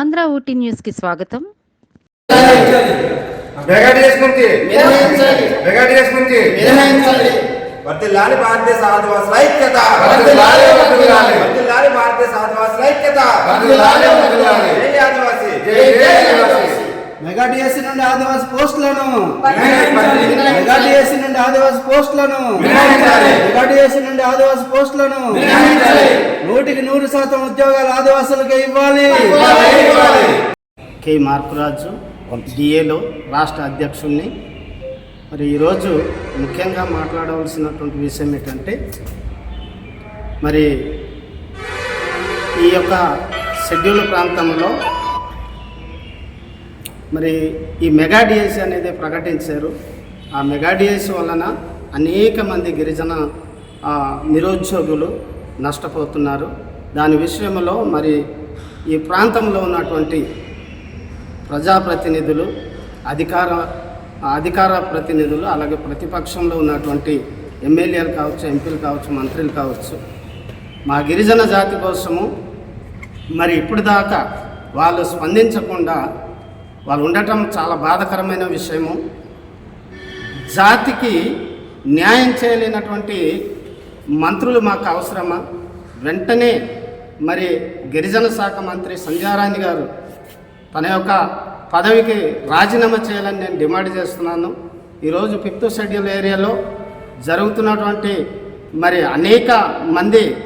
మన ఊటీ న్యూస్కి స్వాగతం. వర్తిల్లాలి భారతదేశ ఆదివాసుల ఐక్యత. వర్ధిల్లాలి, వర్ధిల్లాలి. వర్ధిల్లాలి భారతదేశ ఆదివాసుల ఐక్యత. వర్ధిల్లాలి, వర్ధిల్లాలి. జై ఆదివాసి. జై జై ఆదివాసి. మెగా డిఎస్సి నుండి ఆదివాసి పోస్టులను. మెగా డిఎస్సి నుండి ఆదివాసి పోస్టులను. మెగా డిఎస్సి నుండి ఆదివాసి పోస్టులను. నూటికి నూరు శాతం ఉద్యోగాలు ఆదివాసులకు ఇవ్వాలి. కె మార్కురాజు డిఏలో రాష్ట్ర అధ్యక్షుడిని మరి ఈరోజు ముఖ్యంగా మాట్లాడవలసినటువంటి విషయం ఏంటంటే మరి ఈ యొక్క షెడ్యూల్ ప్రాంతంలో మరి ఈ మెగా అనేది ప్రకటించారు. ఆ మెగా వలన అనేక మంది గిరిజన నిరుద్యోగులు నష్టపోతున్నారు. దాని విషయంలో మరి ఈ ప్రాంతంలో ఉన్నటువంటి ప్రజాప్రతినిధులు అధికార అధికార ప్రతినిధులు అలాగే ప్రతిపక్షంలో ఉన్నటువంటి ఎమ్మెల్యేలు కావచ్చు ఎంపీలు కావచ్చు మంత్రులు కావచ్చు మా గిరిజన జాతి కోసము మరి ఇప్పుడు దాకా వాళ్ళు స్పందించకుండా వాళ్ళు ఉండటం చాలా బాధకరమైన విషయము. జాతికి న్యాయం చేయలేనటువంటి మంత్రులు మాకు అవసరమా? వెంటనే మరి గిరిజన శాఖ మంత్రి సంధ్యారాణి గారు తన యొక్క పదవికి రాజీనామా చేయాలని నేను డిమాండ్ చేస్తున్నాను. ఈరోజు ఫిఫ్త్ షెడ్యూల్ ఏరియాలో జరుగుతున్నటువంటి మరి అనేక మంది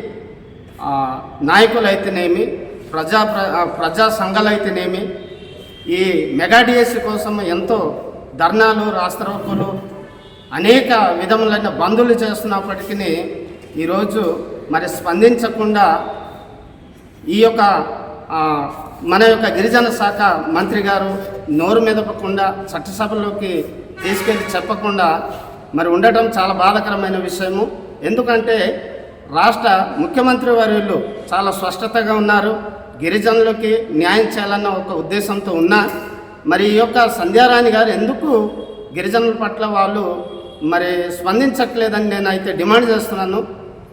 నాయకులు అయితేనేమి ప్రజా ప్ర- ప్రజా సంఘాలు అయితేనేమి ఈ మెగా డిఎస్సి కోసం ఎంతో ధర్నాలు రాస్తారోకోలు అనేక విధములైన బంధువులు చేస్తున్నప్పటికీ ఈరోజు మరి స్పందించకుండా ఈ యొక్క మన యొక్క గిరిజన శాఖ మంత్రి గారు నోరు మెదపకుండా చట్టసభలోకి తీసుకెళ్ళి చెప్పకుండా మరి ఉండటం చాలా బాధాకరమైన విషయము. ఎందుకంటే రాష్ట్ర ముఖ్యమంత్రి వర్యులు చాలా స్పష్టతగా ఉన్నారు. గిరిజనులకి న్యాయం చేయాలన్న ఒక ఉద్దేశంతో ఉన్నా మరి ఈ యొక్క సంధ్యారాణి గారు ఎందుకు గిరిజనుల పట్ల వాళ్ళు మరి స్పందించట్లేదని నేనైతే డిమాండ్ చేస్తున్నాను.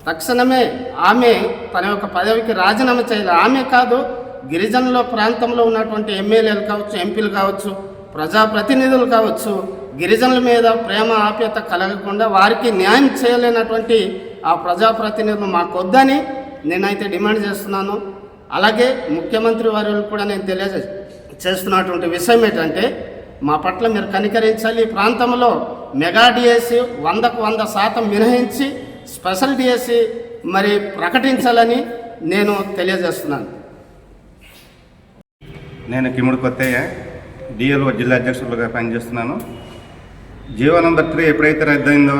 తక్షణమే ఆమె తన యొక్క పదవికి రాజీనామా చేయాలి. ఆమె కాదు గిరిజనుల ప్రాంతంలో ఉన్నటువంటి ఎమ్మెల్యేలు కావచ్చు ఎంపీలు కావచ్చు ప్రజాప్రతినిధులు కావచ్చు గిరిజనుల మీద ప్రేమ ఆప్యత కలగకుండా వారికి న్యాయం చేయలేనటువంటి ఆ ప్రజాప్రతినిధులు మాకొద్దని నేనైతే డిమాండ్ చేస్తున్నాను. అలాగే ముఖ్యమంత్రి వారు కూడా నేను తెలియజే చేస్తున్నటువంటి విషయం ఏంటంటే మా పట్ల మీరు కనికరించాలి. ఈ ప్రాంతంలో మెగా డిఎస్సి వందకు వంద శాతం మినహాయించి స్పెషల్ డిఎస్సి మరి ప్రకటించాలని నేను తెలియజేస్తున్నాను. నేను కిముడు కొత్తయ్య డిఎల్ఓ జిల్లా అధ్యక్షులుగా పనిచేస్తున్నాను. జీవో నంబర్ త్రీ ఎప్పుడైతే రద్దయిందో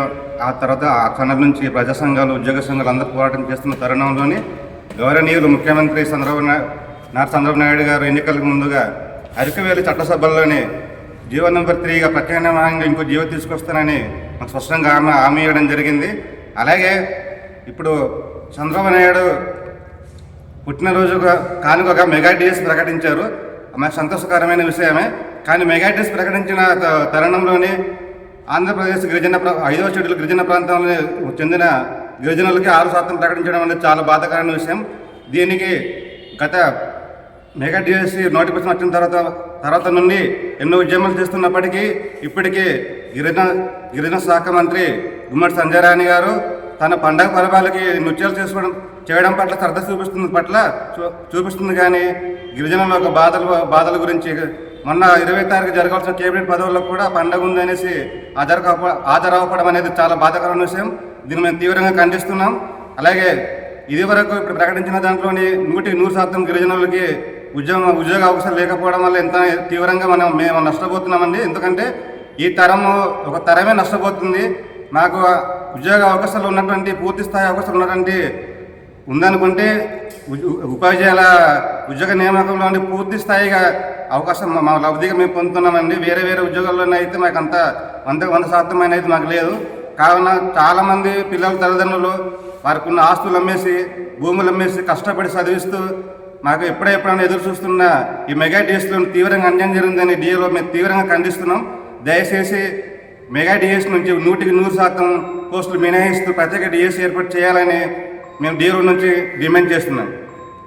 ఆ తర్వాత ఆ క్షణం నుంచి ప్రజా సంఘాలు ఉద్యోగ సంఘాలు అందరూ పోరాటం చేస్తున్న తరుణంలోనే గౌరవనీయులు ముఖ్యమంత్రి చంద్రబాబు నారా చంద్రబాబు నాయుడు గారు ఎన్నికలకు ముందుగా అరకువేలు చట్టసభల్లోనే జీవో నెంబర్ త్రీగా ప్రత్యామ్నాయంగా ఇంకో జీవో తీసుకొస్తానని మాకు స్పష్టంగా హామీ హామీ ఇవ్వడం జరిగింది. అలాగే ఇప్పుడు చంద్రబాబు నాయుడు పుట్టినరోజుగా కానుకగా మెగా డిఎస్ ప్రకటించారు. మాకు సంతోషకరమైన విషయమే. కానీ మెగా డిఎస్ ప్రకటించిన తరుణంలోనే ఆంధ్రప్రదేశ్ గిరిజన ప్ర- ఐదవ చెడుల గిరిజన ప్రాంతంలో చెందిన గిరిజనులకి ఆరు శాతం ప్రకటించడం అనేది చాలా బాధాకరమైన విషయం. దీనికి గత మెగా డిఎస్సి నోటిఫికేషన్ వచ్చిన తర్వాత తర్వాత నుండి ఎన్నో ఉద్యమాలు చేస్తున్నప్పటికీ ఇప్పటికీ గిరిజన గిరిజన శాఖ మంత్రి గుమ్మడి సంజయ్ రాణి గారు తన పండగ పర్వాలకి నృత్యాలు చేసుకోవడం చేయడం పట్ల శ్రద్ధ చూపిస్తుంది పట్ల చూ- చూపిస్తుంది కానీ గిరిజనుల యొక్క బాధల బాధల గురించి మొన్న ఇరవై తారీఖు జరగాల్సిన కేబినెట్ పదవుల్లో కూడా పండగ ఉందనేసి హాజరు హాజరవ్వడం అనేది చాలా బాధాకరమైన విషయం. దీన్ని మేము తీవ్రంగా ఖండిస్తున్నాం. అలాగే ఇది వరకు ఇప్పుడు ప్రకటించిన దాంట్లోని నూటికి నూరు శాతం గిరిజనులకి ఉద్యోగ ఉద్యోగ అవకాశాలు లేకపోవడం వల్ల ఎంత తీవ్రంగా మనం మేము నష్టపోతున్నామండి. ఎందుకంటే ఈ తరము ఒక తరమే నష్టపోతుంది. మాకు ఉద్యోగ అవకాశాలు ఉన్నటువంటి పూర్తి స్థాయి అవకాశాలు ఉన్నటువంటి ఉందనుకుంటే ఉపాధ్యాయుల ఉద్యోగ నియామకంలో పూర్తి స్థాయిగా అవకాశం మా- లబ్ధిగా మేము పొందుతున్నామండి. వేరే వేరే ఉద్యోగాల్లోనే అయితే మాకు అంత వంద వంద శాతం అయితే మాకు లేదు. కావున చాలామంది పిల్లల తల్లిదండ్రులు వారికి ఉన్న ఆస్తులు అమ్మేసి భూములు అమ్మేసి కష్టపడి చదివిస్తూ మాకు ఎప్పుడెప్పుడైనా ఎదురు చూస్తున్న ఈ మెగా డిఎస్లో తీవ్రంగా అన్యాయం జరిగిందని డిఏలో మేము తీవ్రంగా ఖండిస్తున్నాం. దయచేసి మెగా డిఎస్ నుంచి నూటికి నూరు శాతం పోస్టులు మినహాయిస్తూ ప్రత్యేక డిఎస్ ఏర్పాటు చేయాలని మేము డిఏలో నుంచి డిమాండ్ చేస్తున్నాం.